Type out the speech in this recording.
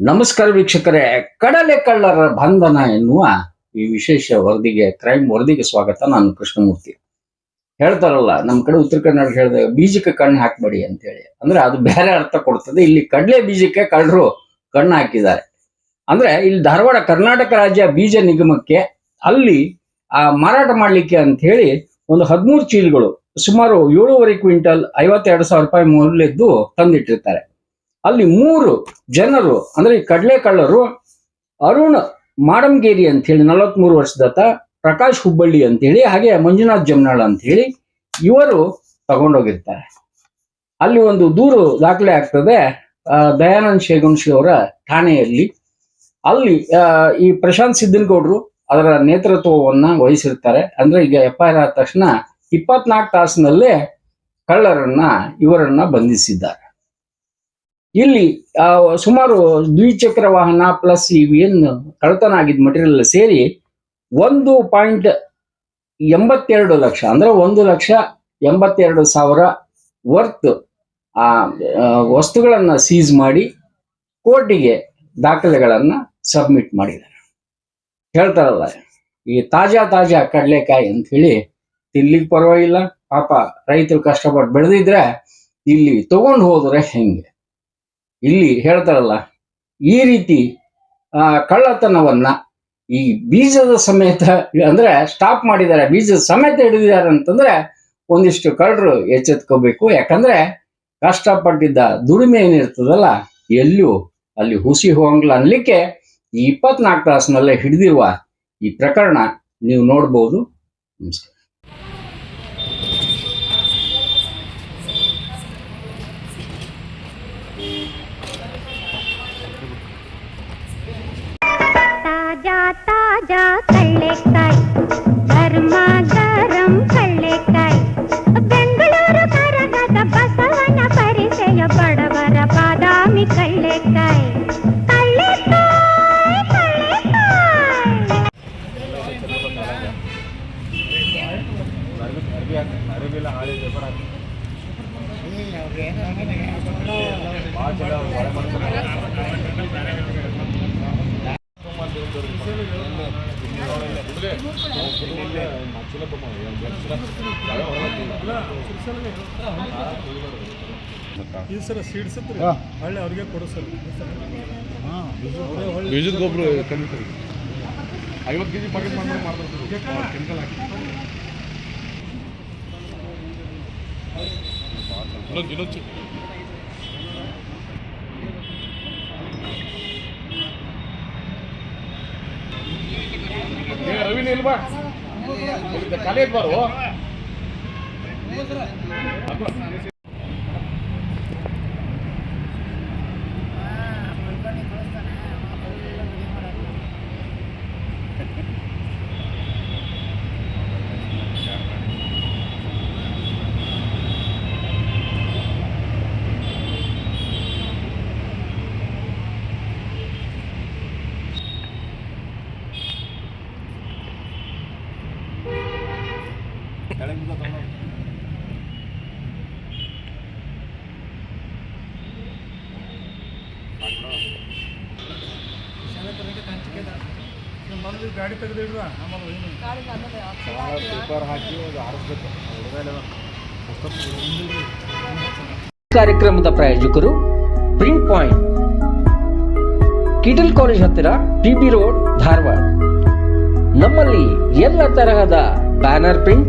ನಮಸ್ಕಾರ ವೀಕ್ಷಕರೇ. ಕಡಲೆ ಕಳ್ಳರ ಬಂಧನ ಎನ್ನುವ ಈ ವಿಶೇಷ ವರದಿಗೆ, ಕ್ರೈಮ್ ವರದಿಗೆ ಸ್ವಾಗತ ನಾನು ಕೃಷ್ಣಮೂರ್ತಿ. ಹೇಳ್ತಾರಲ್ಲ ನಮ್ಮ ಕಡೆ ಉತ್ತರ ಕನ್ನಡ ಹೇಳಿದಾಗ ಬೀಜಕ್ಕೆ ಕಣ್ಣು ಹಾಕ್ಬೇಡಿ ಅಂತೇಳಿ. ಅಂದ್ರೆ ಅದು ಬೇರೆ ಅರ್ಥ ಕೊಡ್ತದೆ. ಇಲ್ಲಿ ಕಡಲೆ ಬೀಜಕ್ಕೆ ಕಳ್ಳರು ಕಣ್ಣು ಹಾಕಿದ್ದಾರೆ. ಅಂದ್ರೆ ಇಲ್ಲಿ ಧಾರವಾಡ ಕರ್ನಾಟಕ ರಾಜ್ಯ ಬೀಜ ನಿಗಮಕ್ಕೆ ಅಲ್ಲಿ, ಆ, ಮಾರಾಟ ಮಾಡ್ಲಿಕ್ಕೆ ಅಂತ ಹೇಳಿ ಒಂದು ಹದಿಮೂರು ಚೀಲಗಳು, ಸುಮಾರು ಏಳೂವರೆ ಕ್ವಿಂಟಲ್, ಐವತ್ತೆರಡು ಸಾವಿರ ರೂಪಾಯಿ ಮೌಲ್ಯದ್ದು ತಂದಿಟ್ಟಿರ್ತಾರೆ. ಅಲ್ಲಿ ಮೂರು ಜನರು, ಅಂದ್ರೆ ಕಡಲೆ ಕಳ್ಳರು ಅರುಣ್ ಮಾಡಂಗೇರಿ ಅಂತ ಹೇಳಿ ನಲವತ್ಮೂರು ವರ್ಷದತ್ತ ಪ್ರಕಾಶ್ ಹುಬ್ಬಳ್ಳಿ ಅಂತ ಹೇಳಿ ಹಾಗೆ ಮಂಜುನಾಥ್ ಜಮ್ನಾಳ್ ಅಂತ ಹೇಳಿ ಇವರು ತಗೊಂಡೋಗಿರ್ತಾರೆ. ಅಲ್ಲಿ ಒಂದು ದೂರು ದಾಖಲೆ ಆಗ್ತದೆ. ದಯಾನಂದ್ ಶೇಗುಣಶಿ ಅವರ ಠಾಣೆಯಲ್ಲಿ. ಅಲ್ಲಿ ಈ ಪ್ರಶಾಂತ್ ಸಿದ್ದನಗೌಡ್ರು ಅದರ ನೇತೃತ್ವವನ್ನ ವಹಿಸಿರ್ತಾರೆ. ಅಂದ್ರೆ ಈಗ ಎಫ್ ಐ ಆರ್ ಆದ ತಕ್ಷಣ ಇಪ್ಪತ್ನಾಲ್ಕು ತಾಸಿನಲ್ಲೇ ಕಳ್ಳರನ್ನ, ಇವರನ್ನ ಬಂಧಿಸಿದ್ದಾರೆ. ಇಲ್ಲಿ ಸುಮಾರು ದ್ವಿಚಕ್ರ ವಾಹನ ಪ್ಲಸ್ ಇವಿಯನ್ನು ಕಳ್ಳತನ ಆಗಿದ್ದ ಮಟೀರಿಯಲ್ ಸೇರಿ ಒಂದು ಪಾಯಿಂಟ್ ಎಂಬತ್ತೆರಡು ಲಕ್ಷ, ಅಂದ್ರೆ ಒಂದು ಲಕ್ಷ ಎಂಬತ್ತೆರಡು ಸಾವಿರ ವರ್ತ್ ಆ ವಸ್ತುಗಳನ್ನು ಸೀಸ್ ಮಾಡಿ ಕೋರ್ಟಿಗೆ ದಾಖಲೆಗಳನ್ನ ಸಬ್ಮಿಟ್ ಮಾಡಿದ್ದಾರೆ. ಹೇಳ್ತಾರಲ್ಲ, ಈ ತಾಜಾ ತಾಜಾ ಕಡಲೆಕಾಯಿ ಅಂತ ಹೇಳಿ ತಿನ್ಲಿಕ್ಕೆ ಪರವಾಗಿಲ್ಲ, ಪಾಪ ರೈತರು ಕಷ್ಟಪಟ್ಟು ಬೆಳೆದಿದ್ರೆ ಇಲ್ಲಿ ತಗೊಂಡು ಹೋದ್ರೆ ಹೆಂಗೆ? ಇಲ್ಲಿ ಹೇಳ್ತಾರಲ್ಲ, ಈ ರೀತಿ ಕಳ್ಳತನವನ್ನ ಈ ಬೀಜದ ಸಮೇತ ಅಂದ್ರೆ ಸ್ಟಾಪ್ ಮಾಡಿದ್ದಾರೆ, ಬೀಜದ ಸಮೇತ ಹಿಡಿದಿದ್ದಾರೆ ಅಂತಂದ್ರೆ ಒಂದಿಷ್ಟು ಕಳ್ಳರು ಎಚ್ಚೆತ್ಕೋಬೇಕು. ಯಾಕಂದ್ರೆ ಕಷ್ಟಪಟ್ಟಿದ್ದ ದುಡಿಮೆ ಏನಿರ್ತದಲ್ಲ, ಎಲ್ಲೂ ಅಲ್ಲಿ ಹುಸಿ ಹೋಗಂಗಿಲ್ಲ ಅನ್ಲಿಕ್ಕೆ ಈ ಇಪ್ಪತ್ನಾಲ್ಕು ತಾಸಿನಲ್ಲೇ ಹಿಡಿದಿರುವ ಈ ಪ್ರಕರಣ ನೀವು ನೋಡ್ಬೋದು. ನಮಸ್ಕಾರ. ತಾಜಾ ತಾಜಾ ಇದು ಸರ್ ಸೀಡ್ಸ್ ಇತ್ತು ಹೊಳ್ಳಿ ಅವ್ರಿಗೆ ಕೊಡು ಸರ್ ಬೀಜದ ಗೊಬ್ಬರ ಕಮ್ಮಿ ಐವತ್ತು ಕೆ ಜಿ ಮಾಡ್ತಾರೆ ಕೆಮಿಕಲ್ ಹಾಕಿ ಇನ್ನೊಂದು ಇನ್ನೊಂದು ರವಿನ ಇಲ್ವಾ ಕಾಲೇಜ್ ಖಾಲಿ ಐತ್ ಬಾರು ಮೊದಲು ಹಾಕಿ ಕಾರ್ಯಕ್ರಮದ ಪ್ರಾಯೋಜಕರು ಪ್ರಿಂಟ್ ಪಾಯಿಂಟ್, ಕಿಟಲ್ ಕಾಲೇಜ್ ಹತ್ತಿರ ರೋಡ್ ಧಾರವಾಡ. ನಮ್ಮಲ್ಲಿ ಎಲ್ಲ ತರಹದ banner print